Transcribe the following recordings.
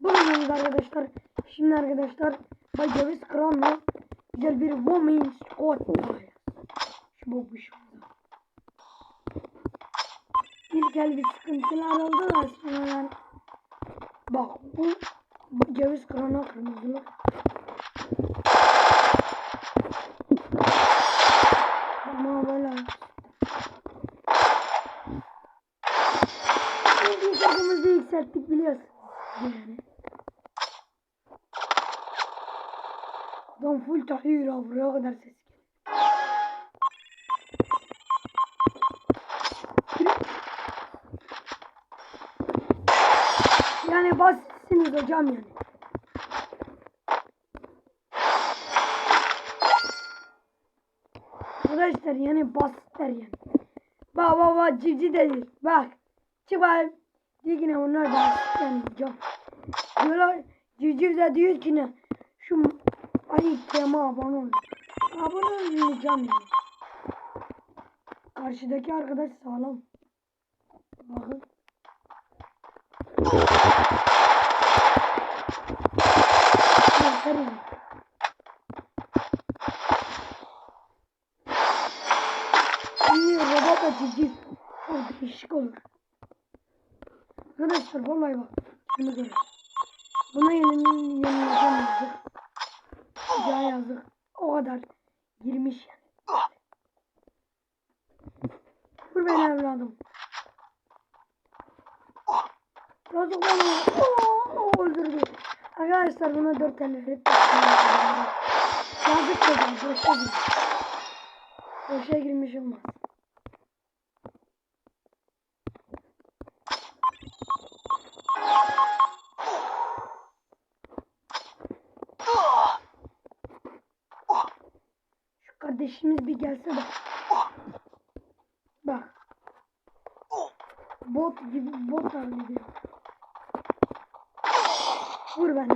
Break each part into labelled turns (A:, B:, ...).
A: Bugün arkadaşlar. Şimdi arkadaşlar Bay Ceviz Kran'la güzel bir Woman Squad. Şu şu. İlk el bir sıkıntılar oldu da sonra ben bak bu, Ceviz Kran'a kırmızılı. Takımımızı yükselttik biliyorsun. Yani. Adam full tahir buraya kadar ses. Yani basitsiniz hocam yani. Arkadaşlar yani basitler yani. Bak bak bak civciv de. Bak. Çık bakayım. Diyor ki ne onlar yani hocam. Diyorlar civciv de diyor ki ne. Şu ay tema abone ol. Abone olmayacağım yani. Karşıdaki arkadaş sağlam. Bakın. Yani. Şimdi robot da civciv. Çok değişik olur. Arkadaşlar vallahi bak. Şunu görün. Buna yenileceğim yazık. Ya yazık. O kadar girmiş yani. Vur beni evladım. Yazık bana. Oo, öldürdü. Arkadaşlar buna dört el verip Yazık dedim. Boşa girmiş. Boşa girmiş olmaz. Şu kardeşimiz bir gelse de. Bak. Bot gibi bot hallediyor. Vur beni.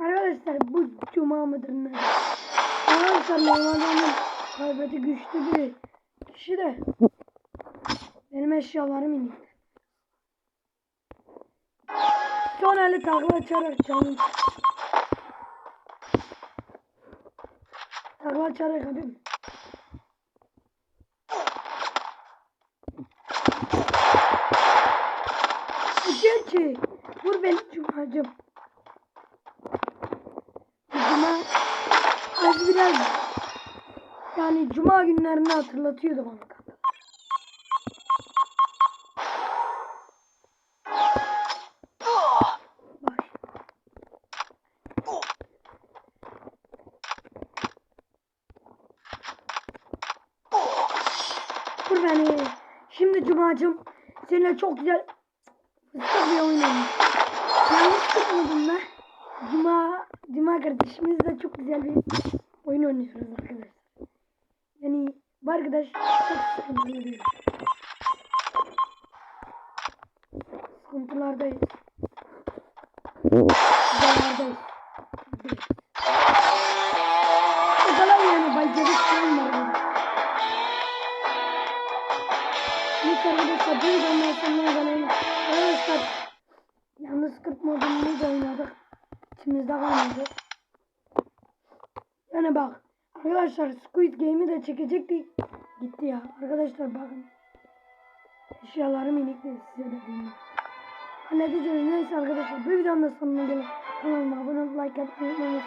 A: Arkadaşlar bu cuma mıdır ne? Arkadaşlar normalde onun kaybeti güçlü bir kişi de benim eşyalarım indi. Son eli takla açarak canım. Takla açarak hadi. Gerçi vur beni cumacım. Cuma az biraz yani cuma günlerini hatırlatıyordu bana. Beni. Şimdi Cuma'cım seninle çok güzel fıstık bir oynuyoruz. Yanlış tutmadım da. Cuma, Cuma kardeşimizle çok güzel bir oyun oynuyoruz arkadaşlar. Yani bu arkadaş çok sıkıntılı Sıkıntılardayız. Zarardayız. Yalnız 40 modunu da oynadık. İçimizde kalmadı. Yani bak arkadaşlar Squid Game'i de çekecektik. Gitti ya. Arkadaşlar bakın. Eşyalarım inikli size de bilmiyorum. Halledeceğiz. Neyse arkadaşlar bu videonun da sonuna gelin. Kanalıma abone olup like atmayı unutmayın.